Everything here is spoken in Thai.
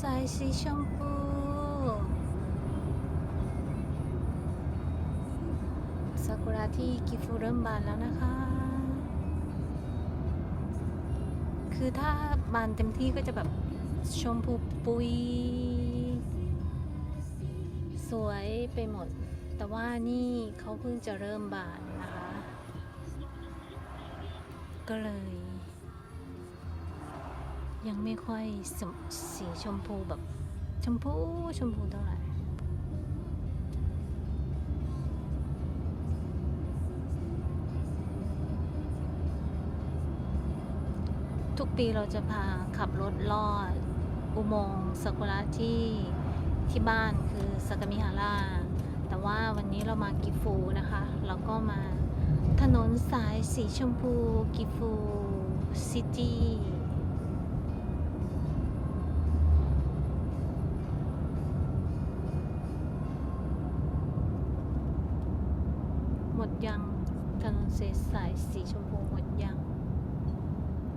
สายสีชมพู ซากุระที่กิฟูเริ่มบานแล้วนะคะ คือถ้าบานเต็มที่ก็จะแบบชมพูปุย สวยไปหมด แต่ว่านี่เขาเพิ่งจะเริ่มบานนะคะ ก็เลย ยังไม่ค่อยสสีชมพูแบบ ชมพูชมพูเท่าไหร่ทุกปีเราจะพาขับรถลอด อุโมงค์ซากุระที่ที่บ้านคือสากามิฮาร่าแต่ว่าวันนี้เรามากิฟูนะคะเราก็มาถนนสายสีชมพูกิฟูซิตี้ หมดยังถนนเสสายสีชมพู